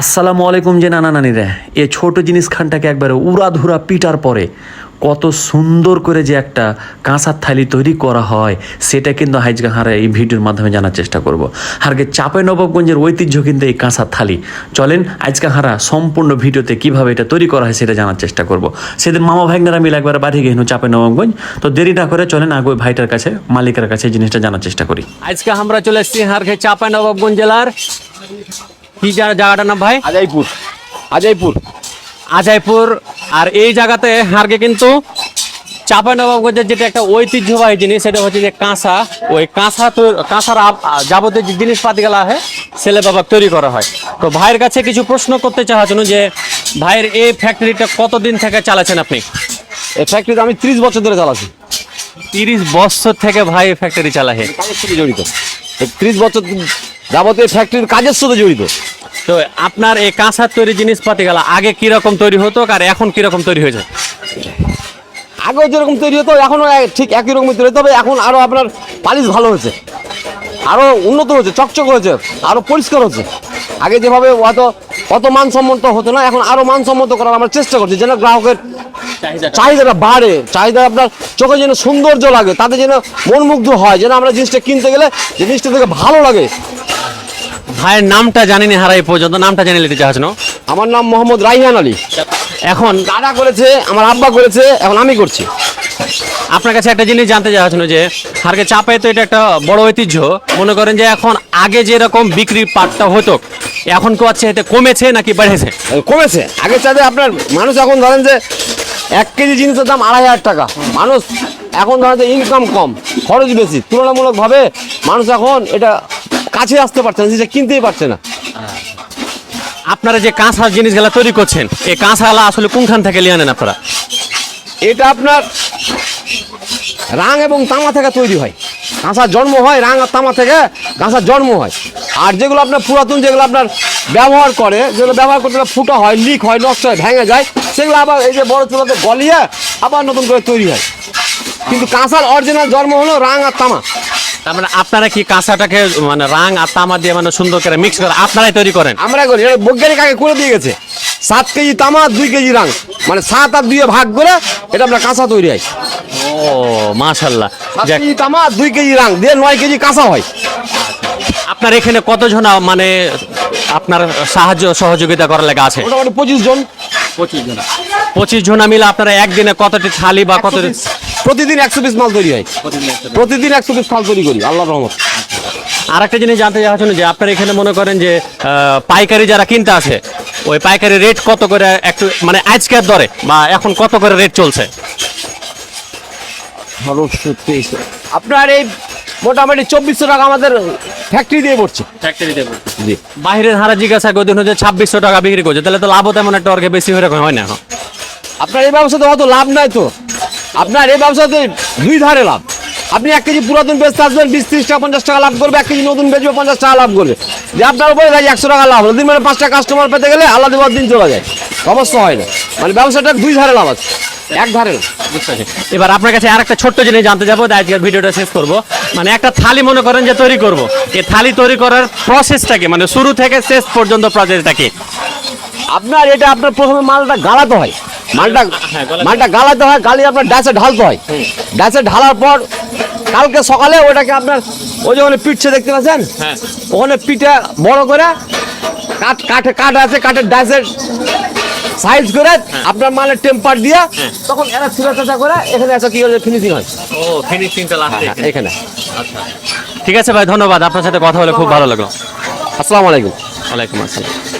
আসসালামু আলাইকুম যে নানা নানিরা, এ ছোট জিনিস খানটাকে একবারে উড়াধুরা পিটার পরে কত সুন্দর করে যে একটা কাঁসার থালি তৈরি করা হয়, সেটা কিন্তু হাইজগা হারে এই ভিডিওর মাধ্যমে জানার চেষ্টা করব। হারকে চাপে নবাবগঞ্জের ঐতিহ্য কিন্তু এই কাঁসার থালি। চলেন আজকে হারা সম্পূর্ণ ভিডিওতে কীভাবে এটা তৈরি করা হয় সেটা জানার চেষ্টা করব। সেদিন মামা ভাইগনারা মিলে একবার বাড়ি গেল চাপে নবাবগঞ্জ। তো দেরি না করে চলেন আগে ভাইটার কাছে, মালিকের কাছে জিনিসটা জানার চেষ্টা করি। আজকে আমরা চলে এসেছি হারখে চাপে নবাবগঞ্জ জেলার কি জায়গাটার নাম ভাই? আজাইপুর। আজাইপুর। আজাইপুর। আর এই জায়গাতে হারকে কিন্তু চাপা নবাবগঞ্জের যেটা একটা ঐতিহ্যবাহী জিনিস সেটা হচ্ছে যে কাঁসা। ওই কাঁসা তো কাঁসার যাবতীয় যে জিনিসপাতি গেলা হয় ছেলে বাবা তৈরি করা হয়। তো ভাইয়ের কাছে কিছু প্রশ্ন করতে চাচ্ছেন যে ভাইয়ের এই ফ্যাক্টরিটা কতদিন থেকে চালাচ্ছেন আপনি? এই ফ্যাক্টরিতে আমি ত্রিশ বছর ধরে চালাচ্ছি। তিরিশ বছর থেকে ভাই ফ্যাক্টরি চালাহে কাজের সাথে জড়িত। ত্রিশ বছর যাবতীয় ফ্যাক্টরির কাজের সাথে জড়িত। তো আপনার এই কাঁসার তৈরি জিনিসপাতি গেলা আগে কীরকম তৈরি হতো আর এখন কীরকম তৈরি হয়েছে? আগে যেরকম তৈরি হতো এখনও ঠিক একই রকম তৈরি তবে এখন আরও আপনার পালিশ ভালো হয়েছে। আরও উন্নত হয়েছে চকচক হয়েছে আরও পরিষ্কার হচ্ছে আগে যেভাবে অত অত মানসম্মত হতো না এখন আরও মানসম্মত করার আমরা চেষ্টা করছি যেন গ্রাহকের চাহিদাটা বাড়ে চাহিদা আপনার চোখে যেন সৌন্দর্য লাগে তাতে যেন মনমুগ্ধ হয় যেন আমরা জিনিসটা কিনতে গেলে জিনিসটা থেকে ভালো লাগে। ভাইয়ের নামটা জানিনি হারাই পর্যন্ত নামটা জেনে নিতে চাচ্ছেন আমার নাম মোহাম্মদ রাইহান আলী। এখন দাদা করেছে আমার আব্বা করেছে এখন আমি করছি। আপনার কাছে একটা জিনিস জানতে চাচ্ছেন যে হারকে চাপায় তো এটা একটা বড় ঐতিহ্য। মনে করেন যে এখন আগে যেরকম বিক্রির পাটটা হতো এখন কি হচ্ছে এতে কমেছে নাকি বেড়েছে? কমেছে। আগের চাঁদে আপনার মানুষ এখন ধরেন যে এক কেজি জিনিসের দাম আড়াই হাজার টাকা। মানুষ এখন ধরেন যে ইনকাম কম খরচ বেশি। তুলনামূলকভাবে মানুষ এখন এটা কাছে আসতে পারছে না জিনিসটা কিনতেই পারছে না। আপনারা যে কাঁসার জিনিসগুলো তৈরি করছেন এই কাঁসাগুলা আসলে কোনখান থেকে নিয়ে আনেন আপনারা? এটা আপনার রাং এবং তামা থেকে তৈরি হয়। কাঁসার জন্ম হয় রাং আর তামা থেকে কাঁসার জন্ম হয়। আর যেগুলো আপনার পুরাতন যেগুলো আপনার ব্যবহার করে যেগুলো ব্যবহার করতে ফুটো হয় লিক হয় নষ্ট হয় ভেঙে যায় সেগুলো আবার এই যে বড় চুলাতে গলিয়ে আবার নতুন করে তৈরি হয়। কিন্তু কাঁসার অরিজিনাল জন্ম হলো রাং আর তামা। তার মানে আপনারা কি কাঁসাটাকে মানে রাং আর তামা দিয়ে মানে সুন্দর করে মিক্স করে আপনারাই তৈরি করেন? আমরা করি এটা বৈজ্ঞানিক আগে করে দিয়ে গেছে। সাত কেজি তামা দুই কেজি রাং মানে সাত আর দুইয়ে ভাগ করে এটা আপনার কাঁসা তৈরি হয়। ও মাশাল্লাহ। সাত কেজি তামা দুই কেজি রাং দিয়ে নয় কেজি কাঁসা হয়। আপনার এখানে কতজন মানে আপনার সাহায্য সহযোগিতা করার লেগে আছে? মোটামুটি পঁচিশ জন। পঁচিশ জনা। মিলে আপনারা একদিনে কতটি থালি বা কত প্রতিদিন একশো পিস মাল তৈরি হয়। প্রতিদিন একশো পিস মাল তৈরি করি আল্লাহ রহমত। আর একটা জিনিস জানতে চাচ্ছেন যে আপনার এখানে মনে করেন যে পাইকারি যারা কিনতে আসে ওই পাইকারি রেট কত করে একটু মানে আজকের দরে বা এখন কত করে রেট চলছে? আপনার এই মোটামুটি চব্বিশশো টাকা আমাদের ফ্যাক্টরি দিয়ে পড়ছে। জি। বাইরের হারা জিজ্ঞাসা করে হচ্ছে ছাব্বিশশো টাকা বিক্রি করছে তাহলে তো লাভও তেমন একটা অর্গে বেশি হয়ে হয় না এখন। আপনার এই ব্যবসাতে অত লাভ নাই তো। আপনার এই ব্যবসাতে দুই ধারে লাভ। আপনি এক কেজি পুরাতন বেচতে আসবেন বিশ ত্রিশ টাকা পঞ্চাশ টাকা লাভ করবে এক কেজি নতুন বেচবে পঞ্চাশ টাকা লাভ করবে। যে আপনার উপরে ভাই একশো টাকা লাভ হলো। দিন মানে পাঁচটা কাস্টমার পেতে গেলে আলাদা দিন চলে যায়। সমস্যা হয় না। মানে ব্যবসাটা দুই ধারে লাভ আছে। এক ধারে এবার আপনার কাছে আর একটা ছোট্ট জিনিস জানতে যাব আজকের ভিডিওটা শেষ করব। মানে একটা থালি মনে করেন যে তৈরি করব। এই থালি তৈরি করার প্রসেসটাকে মানে শুরু থেকে শেষ পর্যন্ত প্রসেসটাকে আপনার এটা আপনার প্রথমে মালটা গালাতে হয়। মালটা হ্যাঁ, মালটা গালাতে হয় গালিয়ে আপনার ডাসে ঢালতে হয়। ডাসে ঢালার পর কালকে সকালে ওটাকে আপনার ওই যে ওখানে পিঠছে দেখতে পাচ্ছেন? হ্যাঁ। ওখানে পিঠে বড় করে কাঠ কাঠে কাঠ আছে কাঠের ডাসের সাইজ করে হ্যাঁ। আপনার মালের টেম্পার দিয়ে তখন এরা চাচা করে এখানে আছে কি ফিনিশিং হয়। ও ফিনিশিংটা লাস্টে এখানে। ঠিক আছে ভাই ধন্যবাদ। আপনার সাথে কথা বলে খুব ভালো লাগল। আসসালামু আলাইকুম। ওয়ালাইকুম আসসালাম।